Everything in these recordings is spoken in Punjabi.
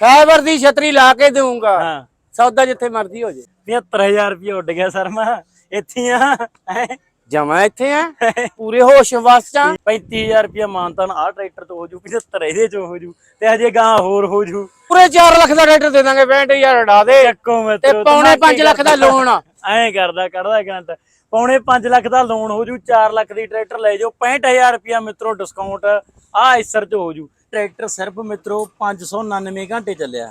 ਫਾਈਬਰ ਦੀ ਛਤਰੀ ਲਾ ਕੇ ਦੇਵਾਂਗਾ ਹਾਂ। ਸੌਦਾ ਜਿੱਥੇ ਮਰਜ਼ੀ ਹੋ ਜੇ। 75000 ਰੁਪਏ ਉੱਡ ਗਿਆ ਸ਼ਰਮਾ। ਇੱਥੇ ਆ। ਜਮਾ ਇੱਥੇ ਆ? ਪੂਰੇ ਹੋਸ਼ ਵਸ ਚ ਆ। 35000 ਰੁਪਏ ਮਾਨਤਾਨ ਆ ਟਰੈਕਟਰ ਤੋਂ ਹੋ ਜੂ 75 ਇਹਦੇ ਚੋਂ ਹੋ ਜੂ ਤੇ ਹਜੇ ਗਾਂ ਹੋਰ ਹੋ ਜੂ। ਪੂਰੇ 4 ਲੱਖ ਦਾ ਰੇਟ ਦੇ ਦਾਂਗੇ 65000 ਉਡਾ ਦੇ। ਤੇ ਪੌਣੇ 5 ਲੱਖ ਦਾ ਲੋਨ ਐਂ ਕਰਦਾ ਕੱਢਦਾ ਗਰੰਟ ਪੌਣੇ 5 ਲੱਖ ਦਾ ਲੋਨ ਹੋ ਜੂ 4 ਲੱਖ ਦੀ ਟਰੈਕਟਰ ਲੈ ਜਾਓ 65000 ਰੁਪਿਆ ਮਿੱਤਰੋ ਡਿਸਕਾਊਂਟ ਆ ਇਸਰ ਚ ਹੋ ਜੂ। ਟਰੈਕਟਰ ਸਿਰਫ ਮਿੱਤਰੋ 599 ਘੰਟੇ ਚੱਲਿਆ।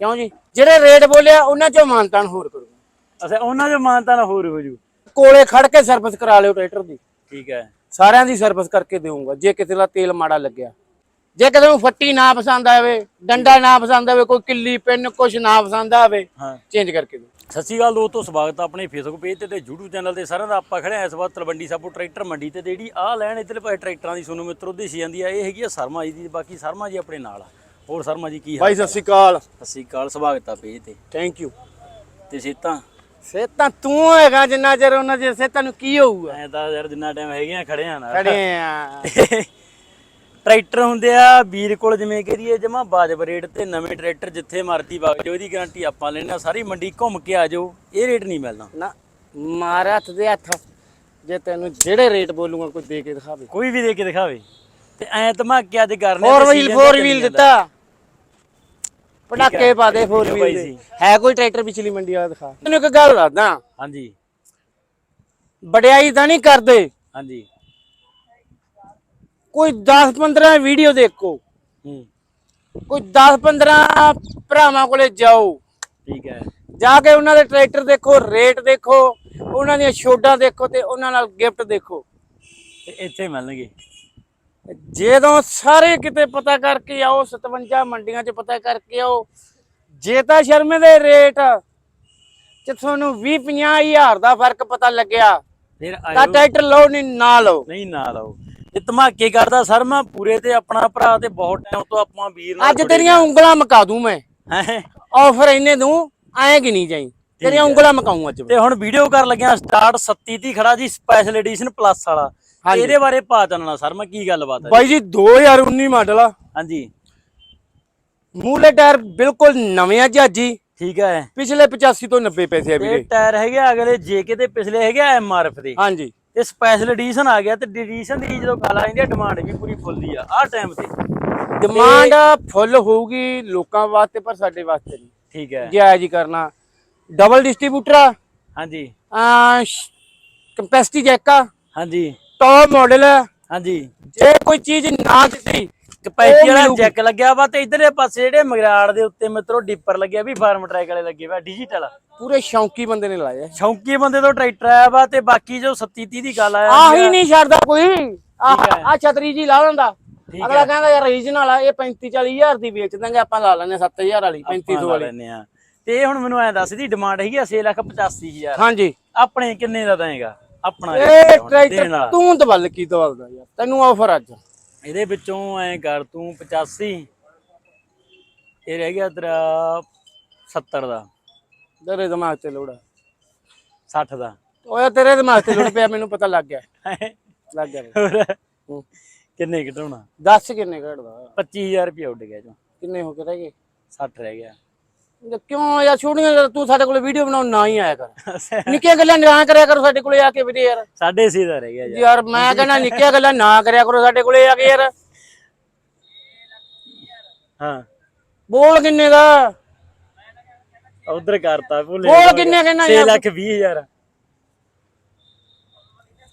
ਕਿਉਂ ਜੀ? ਜਿਹੜੇ ਰੇਟ ਬੋਲਿਆ ਉਹਨਾਂ ਚੋਂ ਮਾਨਤਾਨ ਹੋਰ ਕਰੂਗਾ ਅੱਛਾ ਉਹਨਾਂ ਦੇ ਮਾਨਤਾਨ ਹੋਰ ਹੋ ਜੂ। ਕੋਲੇ ਖੜ ਕੇ ਸਰਵਿਸ ਕਰਾ ਲਿਓ ਟਰੈਕਟਰ ਦੀ। ਠੀਕ ਹੈ। ਸਾਰਿਆਂ ਦੀ ਸਰਵਿਸ ਕਰਕੇ ਦੇਵਾਂਗਾ ਜੇ ਕਿਸੇ ਦਾ ਤੇਲ ਮਾੜਾ ਲੱਗਿਆ। ਜੇ ਕਿਸੇ ਨੂੰ ਫੱਟੀ ਨਾ ਪਸੰਦ ਆਵੇ ਡੰਡਾ ਨਾ ਪਸੰਦ ਆਵੇ ਕੋਈ ਕਿੱਲੀ ਪਿੰਨ ਕੁਛ ਨਾ ਪਸੰਦ ਆਵੇ ਚੇਂਜ ਕਰਕੇ ਦੇ ਸਤਿ ਸ਼੍ਰੀ ਅਕਾਲ ਦੋਸਤੋ ਸਵਾਗਤ ਹੈ ਆਪਣੇ ਫੇਸਬੁੱਕ ਪੇਜ ਤੇ ਤੇ YouTube ਚੈਨਲ ਤੇ। ਸਾਰਿਆਂ ਦਾ ਆਪਾਂ ਖੜੇ ਆ ਇਸ ਵਾਰ ਤਲਵੰਡੀ ਸਾਬੋ ਟਰੈਕਟਰ ਮੰਡੀ ਤੇ ਜਿਹੜੀ ਆਹ ਲੈਣ ਇੱਧਰਲੇ ਪਾਸੇ ਟਰੈਕਟਰਾਂ ਦੀ ਸੋਨੂੰ ਮਿੱਤਰੋ ਦੇਸੀ ਜਾਂਦੀ ਆ ਇਹ ਹੈਗੀ ਆ ਸਰਮਾ ਜੀ ਦੀ ਬਾਕੀ ਸਰਮਾ ਜੀ ਆਪਣੇ ਨਾਲ ਆ। ਹੋਰ ਸਰਮਾ ਜੀ ਕੀ ਹਾਲ ਭਾਈ ਸਤਿ ਸ਼੍ਰੀ ਅਕਾਲ। ਸਤਿ ਸ਼੍ਰੀ ਅਕਾਲ ਸਵਾਗਤ ਆ ਪੇਜ ਤੇ। ਥੈਂਕ ਯੂ ਤੇ ਸੇਤਾਂ? ਸੇ ਤਾਂ ਤੂੰ ਹੈਗਾ ਜਿੰਨਾ ਚਿਰ ਉਹਨਾਂ ਜੇ ਸੇ ਤੈਨੂੰ ਕੀ ਹੋਊਗਾ? ਐ ਤਾਂ ਯਾਰ ਜਿੰਨਾ ਟਾਈਮ ਹੈਗੇ ਆ ਖੜੇ ਆ ਨਾ। ਖੜੇ ਆ। ਟਰੈਕਟਰ ਹੁੰਦੇ ਆ ਵੀਰ ਕੋਲ ਜਿਵੇਂ ਕਰੀਏ ਜਮਾ ਬਾਜਬ ਰੇਟ ਤੇ ਨਵੇਂ ਟਰੈਕਟਰ ਜਿੱਥੇ ਮਰਜ਼ੀ ਵਗ ਜਾਓ ਇਹਦੀ ਗਾਰੰਟੀ ਆਪਾਂ ਲੈਣਾ ਸਾਰੀ ਮੰਡੀ ਘੁੰਮ ਕੇ ਆ ਜਾਓ ਇਹ ਰੇਟ ਨਹੀਂ ਮਿਲਣਾ। ਨਾ ਮਾਰ ਹੱਥ ਦੇ ਹੱਥ ਜੇ ਤੈਨੂੰ ਜਿਹੜੇ ਰੇਟ ਬੋਲੂਗਾ ਕੋਈ ਦੇ ਕੇ ਦਿਖਾਵੇ। ਕੋਈ ਵੀ ਦੇ ਕੇ ਦਿਖਾਵੇ ਤੇ ਐ ਧਮਾਕੇ ਅੱਜ ਕਰਨੇ ਫੋਰ ਵੀਲ ਫੋਰ ਵੀਲ। ਦਿੱਤਾ। ਪਟਾਕੇ ਪਾ ਦੇ ਫੋਰ ਵੀਲ ਦੇ। ਹੈ ਕੋਈ ਟਰੈਕਟਰ ਪਿਛਲੀ ਮੰਡੀ ਵਾਲਾ ਦਿਖਾ। ਤੈਨੂੰ ਇੱਕ ਗੱਲ ਦੱਸਦਾ। ਹਾਂਜੀ। ਵਡਿਆਈ ਤਾਂ ਨਹੀਂ ਕਰਦੇ। ਹਾਂਜੀ। ਕੋਈ 10 15 ਵੀਡੀਓ ਦੇਖੋ। ਹੂੰ। ਕੋਈ 10 15 ਭਰਾਵਾਂ ਕੋਲੇ ਜਾਓ। ਠੀਕ ਹੈ। ਜਾ ਕੇ ਉਹਨਾਂ ਦੇ ਟਰੈਕਟਰ ਦੇਖੋ ਰੇਟ ਦੇਖੋ ਉਹਨਾਂ ਦੀਆਂ ਛੋਡਾਂ ਦੇਖੋ ਤੇ ਉਹਨਾਂ ਨਾਲ ਗਿਫਟ ਦੇਖੋ। ਤੇ ਇੱਥੇ ਮਿਲਣਗੇ। ਜਦੋਂ ਸਾਰੇ ਕਿਤੇ ਪਤਾ ਕਰਕੇ ਆਓ 57 ਮੰਡੀਆਂ 'ਚ ਪਤਾ ਕਰਕੇ ਆਓ ਜੇ ਤਾਂ ਸ਼ਰਮੇ ਦੇ ਰੇਟ ਚ ਤੁਹਾਨੂੰ 20 50 ਹਜ਼ਾਰ ਦਾ ਫ਼ਰਕ ਪਤਾ ਲੱਗਿਆ ਫਿਰ ਤਾਂ ਟਰੈਕਟਰ ਲਓ ਨਹੀਂ ਨਾ ਲਓ। ਨਹੀਂ ਨਾ ਲਾਓ। ਇਹ ਧਮਾਕੇ ਕਰਦਾ ਸਰ ਮੈਂ ਪੂਰੇ ਤੇ ਆਪਣਾ ਭਰਾ ਤੇ ਬਹੁਤ ਟਾਈਮ ਤੋਂ ਆਪਾਂ ਵੀਰ ਨਾਲ ਅੱਜ ਤੇਰੀਆਂ ਉਂਗਲਾਂ ਮਕਾ ਦੂੰ ਮੈਂ। ਹੈਂ। ਆਫਰ ਇੰਨੇ ਦੂੰ ਐਂ ਕਿ ਨਹੀਂ ਜਾਈ। ਤੇਰੀਆਂ ਉਂਗਲਾਂ ਮਕਾਉਂ ਅੱਜ। ਤੇ ਹੁਣ ਵੀਡੀਓ ਕਰਨ ਲੱਗਿਆ ਸਟਾਰਟ 37 ਦੀ ਖੜਾ ਜੀ ਸਪੈਸ਼ਲ ਐਡੀਸ਼ਨ ਪਲੱਸ ਵਾਲਾ। ਇਹਦੇ ਬਾਰੇ ਪਾ ਚਾਨਣਾ ਸਰ ਮੈਂ ਕੀ ਗੱਲਬਾਤ ਹੈ ਬਾਈ ਜੀ 2019 ਮਾਡਲ ਆ। ਹਾਂਜੀ। ਮੂਲੇ ਟਾਇਰ ਬਿਲਕੁਲ ਨਵੇਂ ਆ ਜਹਾਜੀ ਠੀਕ ਹੈ। ਪਿਛਲੇ 85 ਤੋਂ 90 ਪੈਸੇ ਆ ਤੇ ਵੀਰੇ। ਟਾਇਰ ਹੈਗੇ ਅਗਲੇ ਜੇਕੇ ਤੇ ਪਿਛਲੇ ਹੈਗੇ ਐਮਆਰਐਫ ਦੇ। ਹਾਂਜੀ। ਤੇ ਸਪੈਸ਼ਲ ਐਡੀਸ਼ਨ ਆ ਗਿਆ ਤੇ ਐਡੀਸ਼ਨ ਦੀ ਜਦੋਂ ਗੱਲ ਆ ਜਾਂਦੀ ਹੈ ਡਿਮਾਂਡ ਵੀ ਪੂਰੀ ਫੁੱਲ ਦੀ ਆ ਆਹ ਟਾਈਮ ਤੇ। ਡਿਮਾਂਡ ਫੁੱਲ ਹੋਊਗੀ ਲੋਕਾਂ ਵਾਸਤੇ ਪਰ ਸਾਡੇ ਵਾਸਤੇ ਨਹੀਂ। ਠੀਕ ਹੈ। ਜਾਇਜ਼ ਹੀ ਕਰਨਾ ਡਬਲ ਡਿਸਟ੍ਰੀਬਿਊਟਰ ਆ ਹਾਂਜੀ। ਕੰਪੈਸਿਟੀ ਜੈਕ ਆ ਹਾਂਜੀ। ਟੌਪ ਮਾਡਲ ਹੈ ਹਾਂਜੀ। ਜੇ ਕੋਈ ਚੀਜ਼ ਨਾ ਦਿੱਤੀ ਕਪੈਸਿਟੀ ਵਾਲਾ। ਜੈਕ ਲੱਗਿਆ ਵਾ ਤੇ ਇਧਰਲੇ ਪਾਸੇ ਜਿਹੜੇ ਮਗਰਾੜ ਦੇ ਉੱਤੇ ਮਿੱਤਰੋ ਡਿੱਪਰ ਲੱਗਿਆ ਵੀ ਫਾਰਮ ਟਰੈਕ ਵਾਲੇ ਲੱਗੇ ਵਾ ਡਿਜੀਟਲ ਪੂਰੇ ਸ਼ੌਂਕੀ ਬੰਦੇ ਨੇ ਲਾਇਆ ਸ਼ੌਂਕੀ ਬੰਦੇ ਤੋਂ ਟਰੈਕਟਰ ਆਇਆ ਵਾ ਤੇ ਬਾਕੀ ਜੋ 37 30 ਦੀ ਗੱਲ ਆਇਆ ਆਹੀ ਨਹੀਂ ਛੱਡਦਾ ਕੋਈ। ਆ ਛਤਰੀ ਜੀ ਲਾ ਲੈਂਦਾ। ਅਗਲਾ ਕਹਿੰਦਾ ਯਾਰ ਰੀਜਨਲ ਆ ਇਹ 35 40 ਹਜ਼ਾਰ ਦੀ ਵੇਚ ਦਾਂਗੇ ਆਪਾਂ ਲਾ ਲੈਨੇ 7000 ਵਾਲੀ 3500 ਵਾਲੀ। ਲੈਨੇ ਆ ਤੇ ਇਹ ਹੁਣ ਮੈਨੂੰ ਐ ਦੱਸ ਦੀ ਡਿਮਾਂਡ ਹੈਗੀ ਆ 6 ਲੱਖ 85 ਹਜ਼ਾਰ। ਹਾਂਜੀ। ਆਪਣੇ ਕਿੰਨੇ ਦਾ ਦੇਗਾ ਆਪਣਾ ਇਹ ਟਰੈਕਟਰ ਤੂੰ ਦਵਲ ਕੀ ਦਵਲਦਾ ਯਾਰ ਤੈਨੂੰ ਆਫਰ ਅੱਜ। ਇਹਦੇ ਵਿੱਚੋਂ ਐ ਕਰ ਤੂੰ 85 ਇਹ ਰਹਿ ਗਿਆ ਤੇਰਾ 70 ਦਾ। ਤੇਰੇ ਦਿਮਾਗ ਤੇ ਲੋੜਾ 60 ਦਾ। ਓਏ ਤੇਰੇ ਦਿਮਾਗ ਤੇ ਲੋੜ ਪਿਆ ਮੈਨੂੰ ਪਤਾ ਲੱਗ ਗਿਆ। ਲੱਗ ਗਿਆ। ਕਿੰਨੇ ਘਟਾਉਣਾ? ਦੱਸ ਕਿੰਨੇ ਘੜਦਾ 25000 ਰੁਪਏ ਉੱਡ ਗਿਆ ਜੋ ਕਿੰਨੇ ਹੋ ਕੇ ਰਹਿ ਗਏ? 60 ਰਹਿ ਗਿਆ। ਕਿਉਂ ਯਾਰ ਛੋਟੀਆਂ ਤੂੰ ਸਾਡੇ ਕੋਲ ਵੀਡੀਓ ਬਣਾਉਣ ਨਾ ਹੀ ਆਇਆ ਕਰ। ਨਿੱਕੀਆਂ ਗੱਲਾਂ ਨਾ ਕਰਿਆ ਕਰੋ ਸਾਡੇ ਕੋਲੇ ਆ ਕੇ ਵੀਰੇ ਯਾਰ। ਸਾਢੇ ਛੇ ਦਾ ਰਹਿ ਗਿਆ ਯਾਰ। ਯਾਰ ਮੈਂ ਕਹਿੰਦਾ ਨਿੱਕੀਆਂ ਗੱਲਾਂ ਨਾ ਕਰਿਆ ਕਰੋ ਸਾਡੇ ਕੋਲੇ ਆ ਕੇ ਯਾਰ। ਹਾਂ। ਬੋਲ ਕਿੰਨੇ ਦਾ? ਉਧਰ ਕਰਤਾ ਭੁੱਲੇ ਬੋਲ ਕਿੰਨੇ ਕਹਿੰਦਾ 6 ਯਾਰ? ਲੱਖ 20 ਹਜ਼ਾਰ।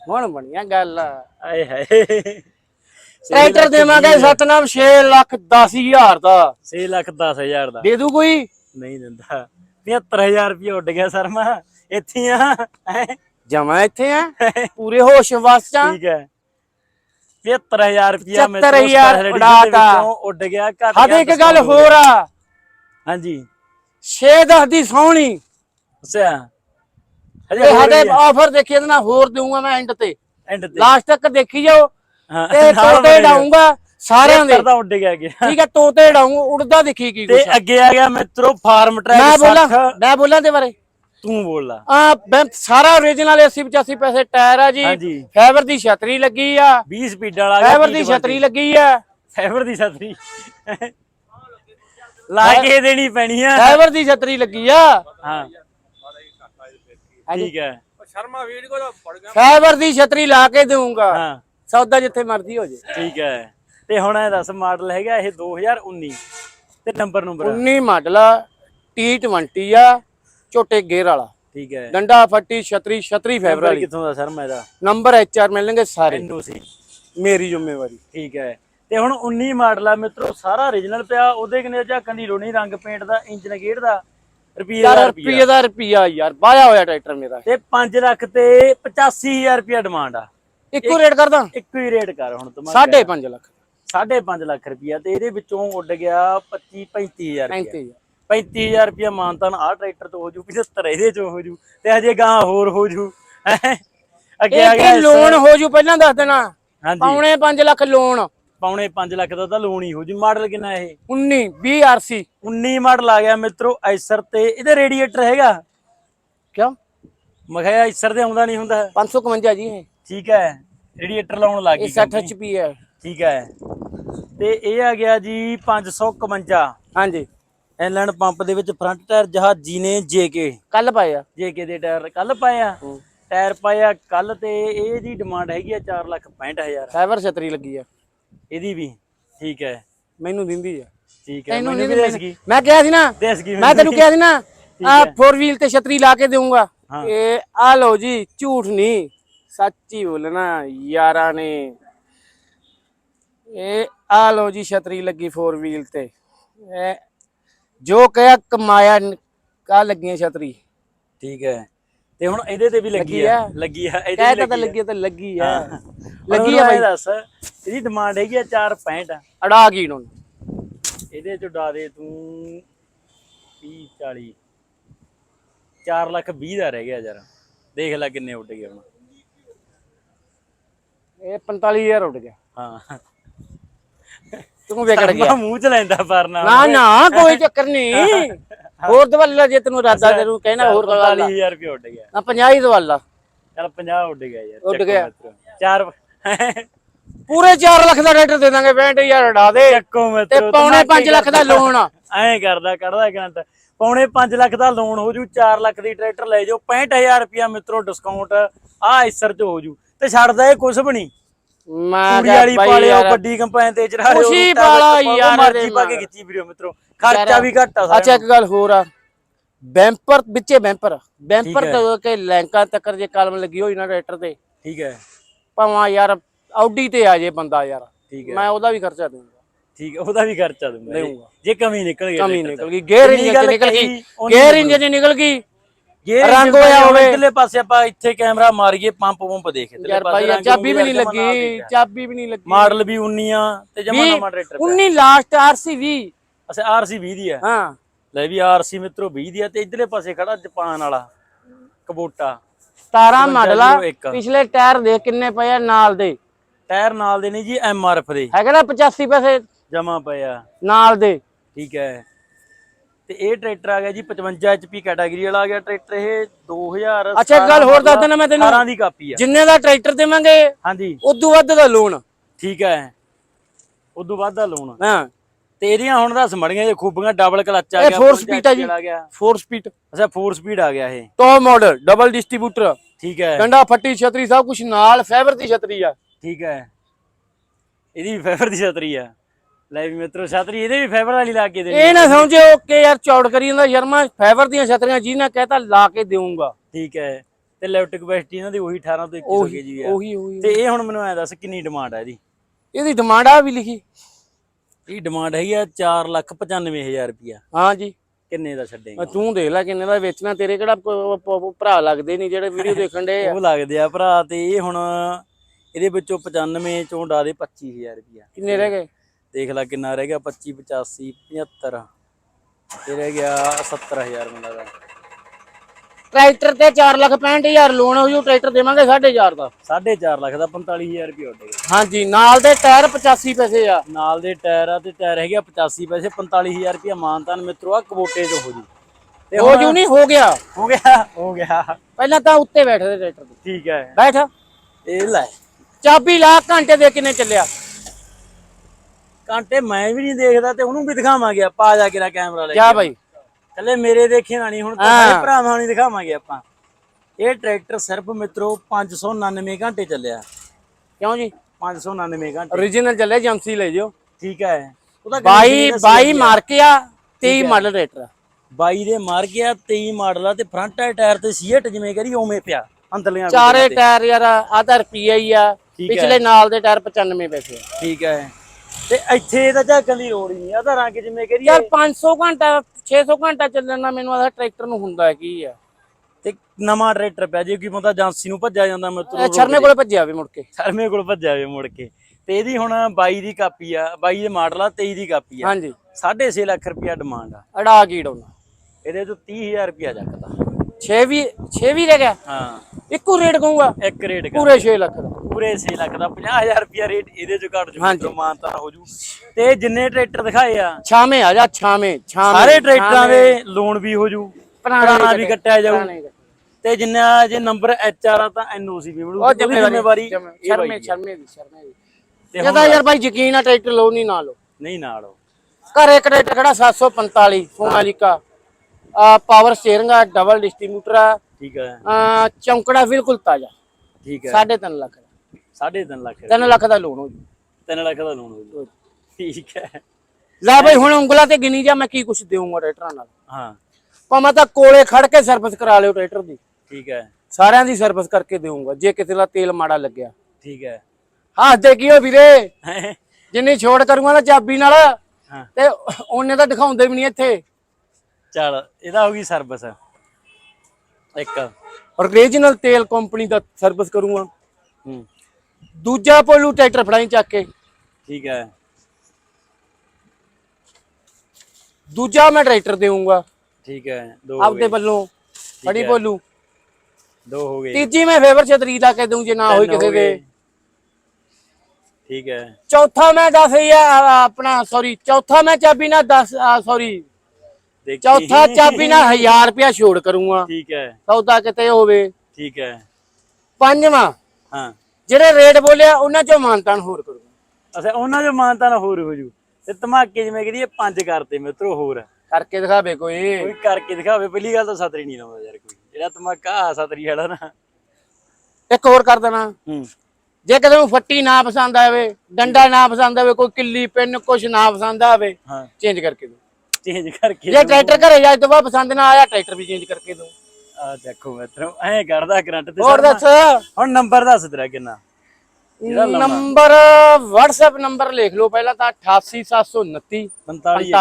ਹੁਣ ਬਣੀਆਂ ਗੱਲ। ਆਏ ਹਾਏ। ਟਰੈਕਟਰ ਦੇਵਾਂਗੇ ਸਤਨਾਮ 6 ਲੱਖ 10 ਹਜ਼ਾਰ ਦਾ। 6 ਲੱਖ 10 ਹਜ਼ਾਰ ਦਾ। ਦੇ ਦੂ ਕੋਈ? ਨਹੀਂ ਦਿੰਦਾ। 75000 ਰੁਪਏ ਉੱਡ ਗਿਆ ਸਰਮਾ। ਇੱਥੇ ਆ। ਹੈਂ? ਜਮਾ ਇੱਥੇ ਆ? ਪੂਰੇ ਹੋਸ਼ ਵਸ ਚ। ਠੀਕ ਹੈ। 75000 ਰੁਪਏ 75000 ਉਡਾਤਾ। ਉੱਡ ਗਿਆ। ਘੱਟ ਹਦੇ ਇੱਕ ਗੱਲ ਹੋਰ ਆ। ਹਾਂਜੀ। 6 10 ਦੀ ਸੋਹਣੀ ਅੱਛਾ। ਹਜੇ ਆ। ਆਫਰ ਦੇਖੀ ਇਹਦੇ ਨਾਲ ਹੋਰ ਦਊਂਗਾ ਮੈਂ ਐਂਡ ਤੇ। ਐਂਡ ਤੇ। ਲਾਸਟ ਤੱਕ ਦੇਖੀ ਜਾਓ। ਹਾਂ, ਤੇ ਨਾਲ ਬਣੇਗਾ। ਡਾਉਂਗਾ ਸਾਰਿਆਂ ਦੇ। ਦਾ ਉੱਡ ਗਿਆ ਗਿਆ ਠੀਕ ਹੈ ਤੋਤੇ ਡਾਊਂ ਉੜਦਾ ਦੇਖੀ ਕੀ ਤੇ ਅੱਗੇ ਆ ਗਿਆ ਮਿੱਤਰੋ ਫਾਰਮ ਟਰੈਕ ਮੈਂ ਬੋਲਾਂ 60 ਮੈਂ ਬੋਲਾਂ ਦੇ ਬਾਰੇ? ਤੂੰ ਬੋਲਾ ਆ ਮੈਂ ਸਾਰਾ origignal 80 85 ਪੈਸੇ ਟਾਇਰ ਆ ਜੀ। ਫਾਈਬਰ ਦੀ ਛਤਰੀ ਲੱਗੀ ਆ। 20 ਸਪੀਡ ਵਾਲਾ ਫਾਈਬਰ ਦੀ ਛਤਰੀ ਲੱਗੀ ਆ। ਫਾਈਬਰ ਦੀ ਛਤਰੀ। ਲਾ ਕੇ ਦੇਣੀ ਪੈਣੀ ਆ। ਫਾਈਬਰ ਦੀ ਛਤਰੀ ਲੱਗੀ ਆ। ਹਾਂ। ਠੀਕ ਹੈ। ਸ਼ਰਮਾ ਵੀਡੀਓ ਦਾ ਗਿਆ। ਫਾਈਬਰ ਦੀ ਛਤਰੀ ਲਾ ਕੇ ਦੇਊਂਗਾ। ਹਾਂ। ਸੌਦਾ ਜਿੱਥੇ ਮਰਜ਼ੀ ਹੋ ਜੇ। ਠੀਕ ਹੈ। ਤੇ ਹੁਣ ਇਹ ਦੱਸ ਮਾਡਲ ਹੈਗਾ ਇਹ 2019 ਤੇ ਨੰਬਰ ਨੰਬਰ 19 ਮਾਡਲ ਆ T20 ਆ ਝੋਟੇ ਗੇਅਰ ਵਾਲਾ। ਠੀਕ ਹੈ। ਡੰਡਾ ਫੱਟੀ ਛਤਰੀ ਛਤਰੀ ਵਾਲੀ। ਕਿੱਥੋਂ ਦਾ ਸਰ ਮੈਂ ਇਹਦਾ ਨੰਬਰ ਐਚਆਰ ਮਿਲਣਗੇ ਸਾਰੇ। ਐਨਓਸੀ ਮੇਰੀ ਜ਼ਿੰਮੇਵਾਰੀ। ਠੀਕ ਹੈ। ਤੇ ਹੁਣ 19 ਮਾਡਲ ਆ ਮਿੱਤਰੋ ਸਾਰਾ origignal ਪਿਆ ਉਹਦੇ ਕਿਨੇ ਝਾਕਣ ਦੀ ਲੋਣੀ ਰੰਗ ਪੇਂਟ ਦਾ ਇੰਜਨ ਗੇਅਰ ਦਾ ਰੁਪਈਏ ਦਾ ਰੁਪਈਏ ਦਾ ਰੁਪਈਆ ਯਾਰ ਬਾਇਆ ਹੋਇਆ ਟਰੈਕਟਰ ਮੇਰਾ। ਤੇ 5 ਲੱਖ ਤੇ 85000 ਰੁਪਈਆ ਡਿਮਾਂਡ ਆ। ਇੱਕੋ ਰੇਟ ਕਰਦਾ। ਇੱਕੋ ਹੀ ਰੇਟ ਕਰ ਹੁਣ ਤੁਮ 5.5 ਲੱਖ। 5.5 ਲੱਖ ਰੁਪਈਆ ਤੇ ਇਹਦੇ ਵਿੱਚੋਂ ਉੱਡ ਗਿਆ 25 35000 ਰੁਪਈਆ। 35000 35000 ਰੁਪਇਆ ਮਾਨਤਾਨ ਆਹ ਟਰੈਕਟਰ ਤੋਂ ਹੋ ਜੂ 75 ਇਹਦੇ ਚੋਂ ਹੋ ਜੂ ਤੇ ਹਜੇ ਗਾਂ ਹੋਰ ਹੋ? ਜੂ। ਅੱਗੇ ਆ ਗਿਆ ਲੋਨ ਹੋ ਜੂ ਪਹਿਲਾਂ ਦੱਸ ਦੇਣਾ। ਹਾਂਜੀ। ਪੌਣੇ 5 ਲੱਖ ਲੋਨ ਪੌਣੇ 5 ਲੱਖ ਦਾ ਤਾਂ ਲੋਨ ਹੀ ਹੋ ਜੂ ਮਾਡਲ ਕਿੰਨਾ ਇਹ? 19 20 ਆਰਸੀ 19 ਮਾਡਲ ਆ ਗਿਆ ਮਿੱਤਰੋ ਐਸਰ ਤੇ। ਇਹਦੇ ਰੇਡੀਏਟਰ ਹੈਗਾ? ਕਿਉਂ? ਮੈਂ ਕਿਹਾ ਐਸਰ ਤੇ ਆਉਂਦਾ ਨਹੀਂ ਹੁੰਦਾ। 551 ਜੀ ਠੀਕ ਹੈ। ਰੇਡੀਏਟਰ ਲਾਉਣ ਲੱਗ ਗਈ 60 HP ਹੈ। ਠੀਕ ਹੈ। ਤੇ ਇਹ ਆ ਗਿਆ ਜੀ 551 ਹਾਂਜੀ। ਐਲੈਂਡ ਪੰਪ ਦੇ ਵਿੱਚ ਫਰੰਟ ਟਾਇਰ ਜਹਾਜ਼ੀ ਨੇ ਜੇਕੇ ਕੱਲ ਪਾਇਆ ਜੇਕੇ ਦੇ ਟਾਇਰ ਕੱਲ ਪਾਇਆ ਟਾਇਰ ਪਾਇਆ ਕੱਲ ਤੇ ਇਹਦੀ ਡਿਮਾਂਡ ਹੈਗੀ ਆ 4 ਲੱਖ 65000 ਫਾਈਬਰ ਛਤਰੀ ਲੱਗੀ ਆ। ਇਹਦੀ ਵੀ ਠੀਕ ਹੈ। ਮੈਨੂੰ ਦਿੰਦੀ ਆ। ਠੀਕ ਹੈ ਮੈਨੂੰ ਨਹੀਂ ਵੀ ਦਿੰਦੀ। ਦੇਸ ਗਈ ਮੈਂ ਕਿਹਾ ਸੀ ਨਾ ਦੇਸ ਗਈ ਮੈਂ ਤੈਨੂੰ ਕਿਹਾ ਸੀ ਨਾ ਆ ਹੈ। 4 ਵੀਲ ਤੇ ਛਤਰੀ ਲਾ ਕੇ ਦੇਊਂਗਾ। ਹਾਂ। ਇਹ ਆ ਲਓ ਜੀ ਝੂਠ ਨਹੀਂ। ਸੱਚੀ ਬੋਲਣਾ ਯਾਰਾਂ ਨੇ। ਇਹ ਆ ਲਓ ਜੀ ਛਤਰੀ ਲੱਗੀ 4 ਵੀਲ ਤੇ। ਇਹ ਜੋ ਕਹਿਆ ਕਮਾਇਆ ਕਾ ਲੱਗੀਆਂ ਛਤਰੀ? ਠੀਕ ਹੈ। ਤੇ ਹੁਣ ਇਹਦੇ ਤੇ ਵੀ ਲੱਗੀ ਆ। ਲੱਗੀ ਆ ਇਹਦੇ ਕਹਿ ਵੀ ਤਾਂ ਲੱਗੀ ਤਾਂ ਲੱਗੀ ਆ। ਲੱਗੀ ਆ ਬਾਈ। ਦੱਸ ਇਹਦੀ ਡਿਮਾਂਡ ਹੈਗੀ ਆ 465 ਅੜਾ ਗਈ ਨੂੰ ਇਹਦੇ ਚ ਡਾ ਦੇ ਤੂੰ 30 40 4 ਲੱਖ 20 ਦਾ ਰਹਿ ਗਿਆ ਯਾਰ। ਦੇਖ ਲੈ ਕਿੰਨੇ ਉੱਡ ਗਏ ਹੁਣ। ਇਹ 45000 ਉੱਡ ਗਿਆ। ਹਾਂ। ਤੂੰ ਵਿਗੜ ਗਿਆ। ਮੂੰਹ ਚ ਲੈਂਦਾ ਪਰ ਨਾ ਨਾ ਨਾ ਕੋਈ ਚੱਕਰ ਨਹੀਂ ਹੋਰ ਦਵਾਲਾ ਜੇ ਤੈਨੂੰ ਇਰਾਦਾ ਤੈਨੂੰ ਕਹਿਣਾ ਹੋਰ ਦਵਾਲਾ। 45000 ਰੁਪਏ ਉੱਡ ਗਿਆ। ਨਾ 50 ਹੀ ਦਵਾਲਾ। ਚੱਲ 50 ਉੱਡ ਗਿਆ ਯਾਰ ਉੱਡ ਗਿਆ। ਚਾਰ ਪੂਰੇ 4 ਲੱਖ ਦਾ ਟਰੈਕਟਰ ਦੇ ਦਾਂਗੇ 65000 ਉਡਾ ਦੇ। ਚੱਕੋ ਤੇ ਮਿੱਤਰੋ ਪੌਣੇ ਧਮਾਕੇ 5 ਲੱਖ ਦਾ ਲੋਨ ਐਂ ਕਰਦਾ ਕਰਦਾ ਗਰੰਟ ਪੌਣੇ 5 ਲੱਖ ਦਾ ਲੋਨ ਹੋ ਜੂ 4 ਲੱਖ ਦੀ ਟਰੈਕਟਰ ਲੈ ਜਾਓ। 65000 ਰੁਪਿਆ ਮਿੱਤਰੋ ਡਿਸਕਾਊਂਟ ਆ ਇਸਰ ਚ ਹੋ ਜੂ ਤੇ ਛੱਡਦਾ ਇਹ ਕੁਛ ਵੀ ਨਹੀਂ। ਮੈਂ ਕੁੜੀ ਕਿਹਾ ਵਾਲੀ ਬਾਈ ਪਾਲਿਓ ਯਾਰ, ਵੱਡੀ ਕੰਪਨੀ ਤੇ ਚੜਾ ਲਿਓ ਖੁਸ਼ੀ ਰੂਟਾਵੇਟਰ ਵਾਲਾ ਪਾਓ, ਯਾਰ ਮਰਜ਼ੀ ਇਹਦੇ ਪਾ ਕੇ ਨਾਲ। ਖਿੱਚੀ ਵੀਡੀਓ ਮਿੱਤਰੋ। ਖਰਚਾ ਵੀ ਘੱਟ ਆ ਅੱਛਾ ਸਾਰਾ ਇੱਕ ਗੱਲ ਹੋਰ ਆ। ਬੈਂਪਰ ਵਿੱਚੇ ਬੈਂਪਰ। ਬੈਂਪਰ ਹੈ। ਤੋਂ ਕੇ ਲੈਂਕਾਂ ਤੱਕ ਜੇ ਕਲਮ ਲੱਗੀ ਹੋਈ ਨਾ ਟਰੈਕਟਰ ਤੇ। ਠੀਕ ਹੈ। ਭਾਵਾਂ ਯਾਰ ਆਉਡੀ ਤੇ ਆ ਜੇ ਬੰਦਾ ਯਾਰ। ਠੀਕ ਹੈ। ਮੈਂ ਉਹਦਾ ਵੀ ਖਰਚਾ ਦੂੰਗਾ ਠੀਕ ਹੈ ਉਹਦਾ ਵੀ ਖਰਚਾ ਦੂੰਗਾ ਜੀ। ਕਮੀ ਨਿਕਲ ਗਈ ਕਮੀ ਟਰੈਕਟਰ ਨਿਕਲ ਚ। ਗਈ ਗੇਅਰ ਜਿੰਨੀ ਇੰਜਨ ਨਿਕਲ ਗਈ। ਗੇਅਰ ਇੰਜਨ ਨਿਕਲ ਗਈ। ਰੰਗ ਹੋਇਆ ਦਾ ਹੋਵੇ। ਇਧਰਲੇ ਪਾਸੇ ਆਪਾਂ ਇੱਥੇ ਕੈਮਰਾ ਮਾਰੀਏ ਪੰਪ ਪੰਪ ਦੇਖ ਇਧਰਲੇ ਯਾਰ ਭਾਈ ਚਾਬੀ ਵੀ ਨਹੀਂ ਲੱਗੀ ਚਾਬੀ ਵੀ ਨਹੀਂ ਲੱਗੀ। ਮਾਡਲ ਵੀ 19 ਆ ਤੇ ਜਮਾ ਨਵਾਂ ਟਰੈਕਟਰ 19 ਲਾਸਟ ਆਰਸੀ 20 ਅੱਛਾ ਆਰਸੀ 20 ਦੀ ਆ ਹਾਂ। ਲੈ ਵੀ ਆਰਸੀ ਮਿੱਤਰੋ 20 ਦੀ ਆ ਤੇ ਇਧਰਲੇ ਪਾਸੇ ਖੜਾ ਜਪਾਨ ਵਾਲਾ ਕਬੋਟਾ। 17 ਮਾਡਲ ਆ। 5201 ਪਿਛਲੇ ਟਾਇਰ ਦੇਖ ਕਿੰਨੇ ਪਏ ਆ ਨਾਲ ਦੇ। ਟਾਇਰ ਨਾਲ ਦੇ ਨਹੀਂ ਜੀ ਐਮਆਰਐਫ ਦੇ। ਹੈਗੇ ਨਾ 85 ਪੈਸੇ ਜਮਾ ਪਿਆ ਨਾਲ ਦੇ। ਠੀਕ ਹੈ। ਤੇ ਇਹ ਟਰੈਕਟਰ ਆ ਗਿਆ ਜੀ 55 ਐਚਪੀ ਕੈਟਾਗਰੀ ਵਾਲਾ ਆ ਗਿਆ ਟਰੈਕਟਰ ਇਹ 2000 ਅੱਛਾ, ਇੱਕ ਗੱਲ ਹੋਰ ਦੱਸ ਦੇਣਾ ਮੈਂ ਤੈਨੂੰ। 18 ਦੀ ਕਾਪੀ ਆ। ਜਿੰਨੇ ਦਾ ਟਰੈਕਟਰ ਦੇਵਾਂਗੇ ਹਾਂਜੀ। ਉਦੋਂ ਵੱਧ ਦਾ ਲੋਨ ਠੀਕ ਹੈ। ਉਦੋਂ ਬਾਅਦ ਦਾ ਲੋਨ ਹਾਂ। ਤੇ ਇਹਦੀਆਂ ਹੁਣ ਦੱਸ ਮੜੀਆਂ ਜੇ ਖੂਬੀਆਂ ਡਬਲ ਕਲਚ ਆ ਇਹ ਗਿਆ 55 speed ਆ ਜੀ। ਆ ਗਿਆ। 4 ਸਪੀਡ ਅੱਛਾ 4 ਸਪੀਡ ਆ ਗਿਆ ਇਹ। ਟੌਪ ਮਾਡਲ ਡਬਲ ਡਿਸਟ੍ਰੀਬਿਊਟਰ ਠੀਕ ਹੈ। ਡੰਡਾ ਫੱਟੀ ਛਤਰੀ ਸਭ ਕੁਝ ਨਾਲ ਫਾਈਬਰ ਦੀ ਛਤਰੀ ਆ। ਠੀਕ ਹੈ। ਇਹਦੀ ਫਾਈਬਰ ਦੀ ਛਤਰੀ ਆ। ਲੈ ਵੀ ਮਿੱਤਰੋ ਛਤਰੀ ਇਹਦੇ ਵੀ ਫਾਈਬਰ ਵਾਲੀ ਲਾ ਕੇ ਦੇਣੀ ਇਹ ਨਾ ਸਮਝੇ ਓਕੇ ਯਾਰ ਚੌੜ ਕਰੀ ਜਾਂਦਾ ਸ਼ਰਮਾ ਫਾਈਬਰ ਦੀਆਂ ਛਤਰੀਆਂ ਜਿਹਨੇ ਕਹਤਾ ਲਾ ਕੇ ਦੇਊਂਗਾ। ਠੀਕ ਹੈ ਤੇ ਲੈਫਟ ਕਪੈਸਿਟੀ ਇਹਨਾਂ ਦੀ ਉਹੀ 18 ਤੋਂ 21 ਹੋ ਗਈ ਜੀ ਆ। ਉਹੀ ਉਹੀ ਤੇ ਇਹ ਹੁਣ ਮੈਨੂੰ ਐ ਦੱਸ ਕਿੰਨੀ ਡਿਮਾਂਡ ਆ ਇਹਦੀ? ਇਹਦੀ ਡਿਮਾਂਡ ਆ ਵੀ ਲਿਖੀ। ਇਹ ਡਿਮਾਂਡ ਹੈਗੀ ਆ 495000 ਰੁਪਿਆ ਹਾਂ ਜੀ। ਕਿੰਨੇ ਦਾ ਛੱਡੇਗਾ? ਤੂੰ ਦੇਖ ਲੈ ਕਿੰਨੇ ਦਾ ਵੇਚਣਾ ਤੇਰੇ ਕਿਹੜਾ ਭਰਾ ਲੱਗਦੇ ਨਹੀਂ ਜਿਹੜੇ ਵੀਡੀਓ ਦੇਖਣ ਦੇ ਉਹ ਲੱਗਦੇ ਆ ਭਰਾ ਤੇ ਇਹ ਹੁਣ ਇਹਦੇ ਵਿੱਚੋਂ 95 ਚੋਂ ਡਾ ਦੇ 25000 ਰੁਪਿਆ ਕਿੰਨੇ ਰਹਿ ਗਏ? ਦੇਖ ਲੈ ਕਿੰਨਾ ਰਹਿ ਗਿਆ 25 85 75 ਇਹ ਰਹਿ ਗਿਆ 70000 ਮੈਨੂੰ ਲੱਗਦਾ ਟਰੈਕਟਰ ਤੇ 4 ਲੱਖ 65000 ਲੋਨ ਹੋ ਜੂ ਟਰੈਕਟਰ ਦੇਵਾਂਗੇ 4.5 ਦਾ। 4.5 ਲੱਖ ਦਾ 45000 ਰੁਪਏ ਉੱਡੇਗਾ ਹਾਂਜੀ ਨਾਲ ਦੇ ਟਾਇਰ 85 ਪੈਸੇ ਆ। ਨਾਲ ਦੇ ਟਾਇਰ ਆ ਤੇ ਟਾਇਰ ਹੈਗਾ 85 ਪੈਸੇ 45000 ਰੁਪਏ ਮਾਨਤਾਨ ਮਿੱਤਰੋ ਆ ਕਬੋਟੇ ਚ ਹੋ ਜੂ। ਤੇ ਹੋ ਜੂ ਨਹੀਂ ਹੋ ਗਿਆ। ਹੋ ਗਿਆ ਹੋ ਗਿਆ। ਪਹਿਲਾਂ ਤਾਂ ਉੱਤੇ ਬੈਠਦੇ ਟਰੈਕਟਰ ਤੇ। ਠੀਕ ਹੈ। ਬੈਠ। ਇਹ ਲੈ। ਚਾਬੀ ਲਾ ਘੰਟੇ ਦੇ ਕਿੰਨੇ ਚੱਲਿਆ? ਕਾਂਟੇ ਮੈਂ ਵੀ ਨਹੀਂ ਦੇਖਦਾ ਤੇ ਉਹਨੂੰ ਵੀ ਦਿਖਾਵਾਂਗੇ ਆਪਾਂ ਆ ਜਾ ਕੇ ਨਾ ਕੈਮਰਾ ਲੈ ਜਾ ਕੇ ਬਾਈ। ਕੱਲੇ ਮੇਰੇ ਦੇਖੇ ਨਾ ਨਹੀਂ ਹੁਣ ਤਾਂ ਹਾਂ। ਸਾਰੇ ਭਰਾਵਾਂ ਨੂੰ ਦਿਖਾਵਾਂਗੇ ਆਪਾਂ। ਇਹ ਟਰੈਕਟਰ ਸਿਰਫ ਮਿੱਤਰੋ 599 ਘੰਟੇ ਚੱਲਿਆ। ਕਿਉਂ ਜੀ? 599 ਘੰਟੇ। Origignal ਚੱਲੇ ਏਜੰਸੀ ਲੈ ਜਿਓ। ਠੀਕ ਹੈ। ਉਹਦਾ 22 22 ਮਾਰ ਕੇ ਆ 23 ਮਾਡਲ ਰੇਟਰ 22 ਦੇ ਮਾਰ ਗਿਆ 23 ਮਾਡਲ ਆ ਤੇ ਫਰੰਟ ਟਾਇਰ ਤੇ ਸੀਟ ਜਿਵੇਂ ਕਰੀ ਉਵੇਂ ਪਿਆ। ਅੰਦਰਲੀਆਂ ਚਾਰੇ ਟਾਇਰ ਯਾਰ ਆ ਤਾਂ ਰੁਪਈਆ ਹੀ ਆ। ਪਿਛਲੇ ਨਾਲ ਦੇ ਟਾਇਰ 95 ਪੈਸੇ ਠੀਕ ਹੈ। ਤੇ ਇੱਥੇ ਤਾਂ ਝਾਕਣ ਦੀ ਲੋੜ ਹੀ ਨਹੀਂ ਆ ਤਾਂ ਰੰਗ ਜਿਵੇਂ ਕਰੀਏ ਯਾਰ 500 ਘੰਟਾ 600 ਘੰਟਾ ਚੱਲਣ ਨਾਲ ਮੈਨੂੰ ਆਦਾ ਟਰੈਕਟਰ ਨੂੰ ਹੁੰਦਾ ਕੀ ਆ? ਤੇ ਨਵਾਂ ਟਰੈਕਟਰ ਪਿਆ ਜੇ ਕੋਈ ਬੰਦਾ ਏਜੰਸੀ ਨੂੰ ਭੱਜਿਆ ਜਾਂਦਾ ਮਿੱਤਰੋ ਇਹ ਸ਼ਰਮੇ ਕੋਲੇ ਭੱਜਿਆ ਵੀ ਮੁੜ ਕੇ। ਸ਼ਰਮੇ ਕੋਲ ਭੱਜਿਆ ਵੇ ਮੁੜ ਕੇ। ਤੇ ਇਹਦੀ ਹੁਣ 22 ਦੀ ਕਾਪੀ ਆ 22 ਦੇ ਮਾਡਲ ਆ 23 ਦੀ ਕਾਪੀ ਆ। ਹਾਂਜੀ। 6.5 ਲੱਖ ਰੁਪਇਆ ਡਿਮਾਂਡ ਆ। ਅੜਾ ਕੀ ਡਾਉਣਾ ਇਹਦੇ ਤੋਂ 30000 ਰੁਪਇਆ ਚੱਕਦਾ। 6 ਵੀ 6 ਵੀ ਰਹਿ ਗਿਆ? ਹਾਂ। ਇੱਕੋ ਰੇਟ ਕਹੂੰਗਾ। ਇੱਕ ਰੇਟ ਕਰ ਪੂਰੇ 6 ਲੱਖ ਦਾ। ਪੂਰੇ 6 ਲੱਖ ਦਾ 50000 ਰੁਪਇਆ ਰੇਟ ਇਹਦੇ ਚ ਘੱਟ ਜੂ ਹਾਂਜੀ। ਮਾਨਤਾ ਹੋ ਜੂ। ਤੇ ਜਿੰਨੇ ਟਰੈਕਟਰ ਦਿਖਾਏ ਆ ਛਾਵੇਂ ਆ ਜਾ ਛਾਵੇਂ ਛਾਵੇਂ ਸਾਰੇ ਟਰੈਕਟਰਾਂ ਦੇ ਲੋਨ ਵੀ ਹੋ ਜੂ ਪੁਰਾਣਾ ਵੀ ਕੱਟਿਆ ਜਾਊ। ਤੇ ਜਿੰਨਾ ਜੇ ਨੰਬਰ ਐਚ ਆਰ ਆ ਤਾਂ ਐਨਓਸੀ ਵੀ ਮਿਲੂ ਉਹ ਉਹਦੀ ਜ਼ਿੰਮੇਵਾਰੀ ਜ਼ਿੰਮੇਵਾਰੀ ਇਹ ਬਾਈ ਸ਼ਰਮੇ ਦੀ ਆ। ਸ਼ਰਮੇ ਦੀ ਸ਼ਰਮੇ ਦੀ। ਤੇ ਇਹਦਾ ਯਾਰ ਬਾਈ ਯਕੀਨ ਆ ਟਰੈਕਟਰ ਲਓ ਨਹੀਂ ਨਾ ਲਓ ਨਹੀਂ ਨਾਲ। ਉਹ। ਘਰੇ ਇੱਕ ਟਰੈਕਟਰ ਖੜਾ 745 ਸੋਨਾਲੀਕਾ ਆ ਪਾਵਰ ਸਟੀਅਰਿੰਗ ਆ ਡਬਲ ਡਿਸਟ੍ਰੀਬਿਊਟਰ ਆ। ਠੀਕ ਹੈ। ਆ, ਚੌਂਕੜਾ ਬਿਲਕੁਲ ਤਾਜ਼ਾ। ਠੀਕ ਹੈ। 3.5 ਲੱਖ ਦਾ। 3.5 ਲੱਖ 3 ਲੱਖ ਦਾ ਲੋਨ ਹੋ ਜੂ। 3 ਲੱਖ ਦਾ ਲੋਨ ਹੋ ਜੂ। ਠੀਕ ਹੈ। ਲੈ ਬਾਈ ਹੁਣ ਉਂਗਲਾਂ ਤੇ ਗਿਣੀ ਜਾ ਮੈਂ ਕੀ ਕੁਛ ਦੇਵਾਂਗਾ ਟਰੈਕਟਰਾਂ ਨਾਲ। ਹਾਂ। ਭਾਵੇਂ ਤਾਂ ਕੋਲੇ ਖੜ ਕੇ ਸਰਵਿਸ ਕਰਾ ਲਿਓ ਟਰੈਕਟਰ ਦੀ। ਠੀਕ ਹੈ। ਸਾਰਿਆਂ ਦੀ ਸਰਵਿਸ ਕਰਕੇ ਦੇਵਾਂਗਾ ਜੇ ਕਿਸੇ ਦਾ ਤੇਲ ਮਾੜਾ ਲੱਗਿਆ। ਠੀਕ ਹੈ। ਹੱਸਦੇ ਕੀ ਹੋ ਵੀਰੇ? ਜਿੰਨੀ ਛੋੜ ਕਰੂੰਗਾ ਨਾ ਚਾਬੀ ਨਾਲ ਤੇ ਉਹਨੇ ਤਾਂ ਦਿਖਾਉਂਦੇ ਵੀ ਨਹੀਂ ਇੱਥੇ। ਚੱਲ ਇਹਦਾ ਹੋ ਗਈ ਸਰਵਿਸ ਇੱਕ। ਓਰੀਜਨਲ ਤੇਲ ਕੰਪਨੀ ਦਾ ਸਰਵਿਸ ਕਰੂੰਗਾ। ਹੂੰ। ਦੂਜਾ ਪੋਲੂ ਟਰੈਕਟਰ ਫੜਾਈ ਚੱਕ ਕੇ। ਠੀਕ ਹੈ। ਦੂਜਾ ਮੈਂ ਟਰੈਕਟਰ ਦੇਵਾਂਗਾ ਠੀਕ ਹੈ ਦੋ ਆਪਦੇ ਵੱਲੋਂ ਫੜੀ। ਪੋਲੂ। ਦੋ ਹੋ ਗਏ। ਤੀਜੀ ਮੈਂ ਫੇਵਰ ਛਤਰੀ ਦਾ ਕਹਿ ਦੂੰ ਜੇ ਨਾ ਹੋਈ ਕਿਸੇ। ਦੇ। ਠੀਕ ਹੈ। ਚੌਥਾ ਮੈਂ 10000 ਆਪਣਾ ਸੌਰੀ ਚੌਥਾ ਮੈਂ ਚਾਬੀ ਨਾਲ 10 ਸੌਰੀ ਚੌਥਾ ਚਾਬੀ ਨਾਲ 1000 ਰੁਪਿਆ ਛੋੜ ਕਰੂੰਗਾ। ਠੀਕ ਹੈ। ਸੌਦਾ ਕਿਤੇ ਹੋਵੇ। ਠੀਕ ਹੈ। ਪੰਜਵਾਂ। ਹਾਂ। ਜਿਹੜੇ ਰੇਟ ਬੋਲਿਆ ਉਹਨਾਂ ਚੋਂ ਮਾਨਤਾਨ ਹੋਰ ਕਰੂੰਗਾ। ਅੱਛਾ ਉਹਨਾਂ ਦੇ ਮਾਨਤਾ ਨਾ ਹੋਰ ਹੋ ਜੂ। ਤੇ ਧਮਾਕੇ ਜਿਵੇਂ ਕਰੀਏ ਪੰਜ ਕਰਤੇ ਮਿੱਤਰੋ ਹੋਰ। ਕਰਕੇ ਦਿਖਾਵੇ ਕੋਈ। ਕੋਈ ਕਰਕੇ ਦਿਖਾਵੇ ਪਹਿਲੀ ਗੱਲ ਤਾਂ ਸਤਰੀ ਨਹੀਂ ਲਾਉਂਦਾ ਯਾਰ ਕੋਈ। ਜਿਹੜਾ ਧਮਾਕਾ ਆ ਸਤਰੀ ਵਾਲਾ ਨਾ। ਇੱਕ ਹੋਰ ਕਰ ਦੇਣਾ। ਹੂੰ। ਜੇ ਕਿਸੇ ਨੂੰ ਫੱਟੀ ਨਾ ਪਸੰਦ ਆਵੇ ਡੰਡਾ ਨਾ ਪਸੰਦ ਆਵੇ ਕੋਈ ਕਿੱਲੀ ਪਿੰਨ ਕੁਛ ਨਾ ਪਸੰਦ ਆਵੇ ਚੇਂਜ ਕਰਕੇ ਦੋ ਚੇਂਜ ਕਰਕੇ ਜੇ ਟਰੈਕਟਰ ਘਰੇ ਜਾਏ ਤੋਂ ਬਾਅਦ ਪਸੰਦ ਨਾ ਆਇਆ ਟਰੈਕਟਰ ਵੀ ਚੇਂਜ ਕਰਕੇ ਦੋ ਆ ਦੇਖੋ ਮਿੱਤਰੋ ਐਂ ਕਰਦਾ ਕਰੰਟ ਤੇ ਹੋਰ। ਦੱਸ। ਹੁਣ ਨੰਬਰ ਦੱਸ ਤੇਰਾ ਕਿੰਨਾ? ਨੰਬਰ WhatsApp ਨੰਬਰ ਲਿਖ ਲਓ ਪਹਿਲਾਂ ਤਾਂ 88729 45 45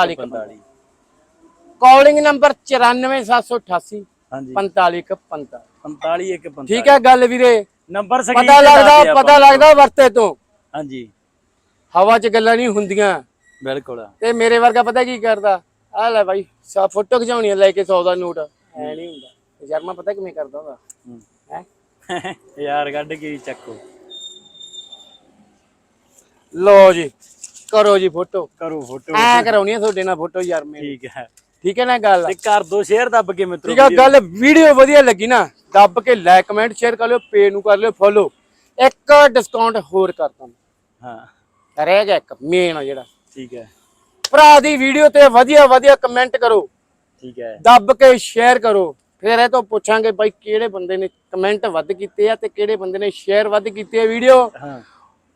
ਕਾਲਿੰਗ ਨੰਬਰ। 94788 ਹਾਂਜੀ। 4515 45 ਇੱਕ 45 ਠੀਕ ਹੈ ਗੱਲ ਵੀਰੇ? ਨੰਬਰ ਸਕੀ ਪਤਾ ਲੱਗਦਾ ਪਤਾ ਲੱਗਦਾ ਵਰਤੇ ਤੋਂ। ਹਾਂਜੀ। ਹਵਾ 'ਚ ਗੱਲਾਂ ਨਹੀਂ ਹੁੰਦੀਆਂ। ਬਿਲਕੁਲ। ਤੇ ਮੇਰੇ ਵਰਗਾ ਪਤਾ ਕੀ ਕਰਦਾ? ਆ ਲੈ ਬਾਈ ਸਾ ਫੋਟੋ ਖਿਚਾਉਣੀ ਆ ਲੈ ਕੇ 100 ਦਾ ਨੋਟ। ਐ ਨਹੀਂ ਹੁੰਦਾ। ਸ਼ਰਮਾ ਪਤਾ ਕਿਵੇਂ ਕਰਦਾ ਉਹਦਾ? ਹੂੰ। ਹੈ? ਯਾਰ ਕੱਢ ਕੇ ਹੀ ਚੱਕੋ। ਲੋ ਜੀ ਕਰੋ ਜੀ ਫੋਟੋ। ਕਰੋ ਫੋਟੋ। ਐ ਕਰਾਉਣੀ ਆ ਤੁਹਾਡੇ ਨਾਲ ਫੋਟੋ ਯਾਰ ਮੇਰੀ। ਠੀਕ ਹੈ। ਠੀਕ ਹੈ ਨਾ ਗੱਲ? ਤੇ ਕਰ ਦੋ ਸ਼ੇਅਰ ਦੱਬ ਕੇ ਮਿੱਤਰੋ ਠੀਕ ਆ ਗੱਲ ਵੀਡੀਓ ਵਧੀਆ ਲੱਗੀ ਨਾ ਦੱਬ ਕੇ ਲਾਈਕ ਕਮੈਂਟ ਸ਼ੇਅਰ ਕਰ ਲਿਓ ਪੇਜ ਨੂੰ ਕਰ ਲਿਓ ਫੋਲੋ ਇੱਕ ਡਿਸਕਾਊਂਟ ਹੋਰ ਕਰ ਦਾਂ ਹਾਂ। ਰਹਿ ਗਿਆ ਇੱਕ ਮੇਨ ਜਿਹੜਾ। ਠੀਕ ਹੈ। ਭਰਾ ਦੀ ਵੀਡੀਓ ਤੇ ਵਧੀਆ ਵਧੀਆ ਕਮੈਂਟ ਕਰੋ। ਠੀਕ ਹੈ। ਦੱਬ ਕੇ ਸ਼ੇਅਰ ਕਰੋ। ਫਿਰ ਇਹ ਤੋਂ ਪੁੱਛਾਂਗੇ ਬਾਈ ਕਿਹੜੇ ਬੰਦੇ ਨੇ ਕਮੈਂਟ ਵੱਧ ਕੀਤੇ ਆ ਤੇ ਕਿਹੜੇ ਬੰਦੇ ਨੇ ਸ਼ੇਅਰ ਵੱਧ ਕੀਤੀ ਹੈ ਵੀਡੀਓ ਹਾਂ।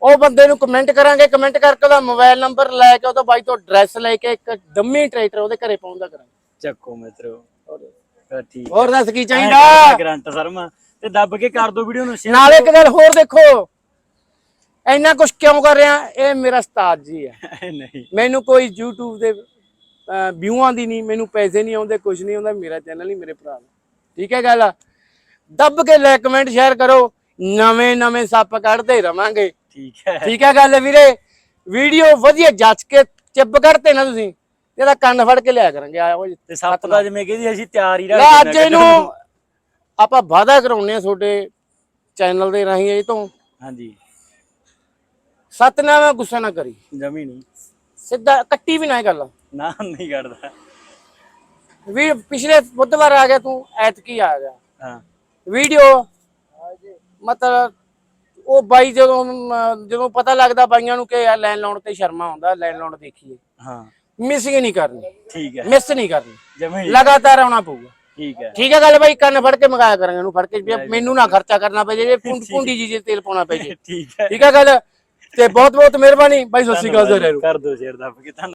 ਉਹ ਬੰਦੇ ਨੂੰ ਕਮੈਂਟ ਕਰਾਂਗੇ ਕਮੈਂਟ ਕਰਕੇ ਉਹਦਾ ਮੋਬਾਈਲ ਨੰਬਰ ਲੈ ਕੇ ਉਹਦਾ ਬਾਈ ਤੋਂ ਐਡਰੈਸ ਲੈ ਕੇ ਇੱਕ ਡੰਮੀ ਟਰੈਕਟਰ ਉਹਦੇ ਘਰੇ ਪਾਉਂਦਾ ਕਰਾਂਗੇ। ਚੱਕੋ ਮਿੱਤਰੋ। ਠੀਕ ਹੋਰ ਦੱਸ ਕੀ ਚਾਹੀਦਾ? ਗਰੰਟ ਸਰਮਾ। ਤੇ ਦੱਬ ਕੇ ਕਰ ਦੋ ਵੀਡੀਓ ਨੂੰ ਸ਼ੇਅਰ ਨਾਲੇ ਇੱਕ ਗੱਲ ਹੋਰ ਦੇਖੋ। ਇੰਨਾ ਕੁਝ ਕਿਉਂ ਕਰ ਰਿਹਾ? ਇਹ ਮੇਰਾ ਉਸਤਾਦ ਜੀ ਹੈ। ਨਹੀਂ। ਮੈਨੂੰ ਕੋਈ YouTube ਦੇ ਵਿਊਆਂ ਦੀ ਨਹੀਂ ਮੈਨੂੰ ਪੈਸੇ ਨਹੀਂ ਆਉਂਦੇ ਕੁਝ ਨਹੀਂ ਆਉਂਦਾ ਮੇਰਾ ਚੈਨਲ ਹੀ ਮੇਰੇ ਭਰਾ ਦਾ। ਠੀਕ ਹੈ ਗੱਲ? ਦੱਬ ਕੇ ਲਾਈਕ ਕਮੈਂਟ ਸ਼ੇਅਰ ਕਰੋ। ਨਵੇਂ ਨਵੇਂ ਸੱਪ ਕੱਢਦੇ ਰਵਾਂਗੇ। ਠੀਕ ਹੈ। ਠੀਕ ਹੈ ਗੱਲ ਵੀਰੇ? ਵੀਡੀਓ ਵਧੀਆ ਜੱਜ ਕੇ ਚਿੱਪ ਕੱਢਤੇ ਨਾ ਤੁਸੀਂ ਇਹਦਾ ਕੰਨ ਫੜ ਕੇ ਲਿਆ ਕਰਾਂਗੇ। ਆਓ ਜੀ ਤੇ ਸੱਪ ਦਾ ਜਿਵੇਂ ਕਹਿੰਦੀ ਅਸੀਂ ਤਿਆਰ ਹੀ ਰੱਖਦੇ ਅੱਜ ਇਹਨੂੰ ਆਪਾਂ ਵਾਅਦਾ ਕਰਾਉਨੇ ਆ ਤੁਹਾਡੇ ਚੈਨਲ ਦੇ ਰਾਹੀਂ ਇਹ ਤੋਂ। ਹਾਂਜੀ। ਸਤਨਾਮ ਗੁੱਸਾ ਨਾ ਕਰੀ। ਜਮੀ ਨਹੀਂ। ਸਿੱਧਾ ਕੱਟੀ ਵੀ ਨਾ ਇਹ ਗੱਲ। ਨਾ ਨਹੀਂ ਕੱਢਦਾ ਵੀ ਪਿਛਲੇ ਬੁੱਧਵਾਰ ਆ ਗਿਆ ਤੂੰ ਐਤਕੀ ਆ ਗਿਆ। ਹਾਂ। ਵੀਡੀਓ ਮਤਲਬ ਉਹ ਬਾਈ ਜਦੋਂ ਅਮ, ਜਦੋਂ ਪਤਾ ਲੱਗਦਾ ਬਾਈਆਂ ਨੂੰ ਕਿ ਯਾਰ ਲੈਣ ਲਾਉਣ ਤੇ ਸ਼ਰਮਾ ਆਉਂਦਾ ਲੈਣ ਲਾਉਣ ਦੇਖੀਏ। ਹਾਂ। ਮਿਸਿੰਗ ਨਹੀਂ ਕਰਨੀ। ਠੀਕ ਹੈ। ਮਿਸ ਨਹੀਂ ਕਰਨੀ। ਜਮੇ ਲਗਾਤਾਰ ਆਉਣਾ ਪਊਗਾ। ਠੀਕ ਹੈ। ਠੀਕ ਹੈ ਗੱਲ ਬਾਈ ਕੰਨ ਫੜ ਕੇ ਮੰਗਾਇਆ ਕਰਾਂਗੇ ਇਹਨੂੰ ਫੜ ਕੇ ਵੀ ਮੈਨੂੰ ਨਾ ਖਰਚਾ ਕਰਨਾ ਪਏ ਜੇ ਪੁੰਡ- ਪੁੰਡੀ ਜੀ ਜੇ ਤੇਲ ਪਾਉਣਾ ਪਏ ਜੇ। ਠੀਕ ਹੈ। ਠੀਕ ਹੈ ਗੱਲ। ਤੇ ਬਹੁਤ ਬਹੁਤ ਮਿਹਰਬਾਨੀ। ਬਾਈ ਸਤਿ ਸ਼੍ਰੀ ਅਕਾਲ ਜ਼ਰਾ ਕਰ ਦੋ ਸ਼ੇਰ ਦੱਬ ਕੇ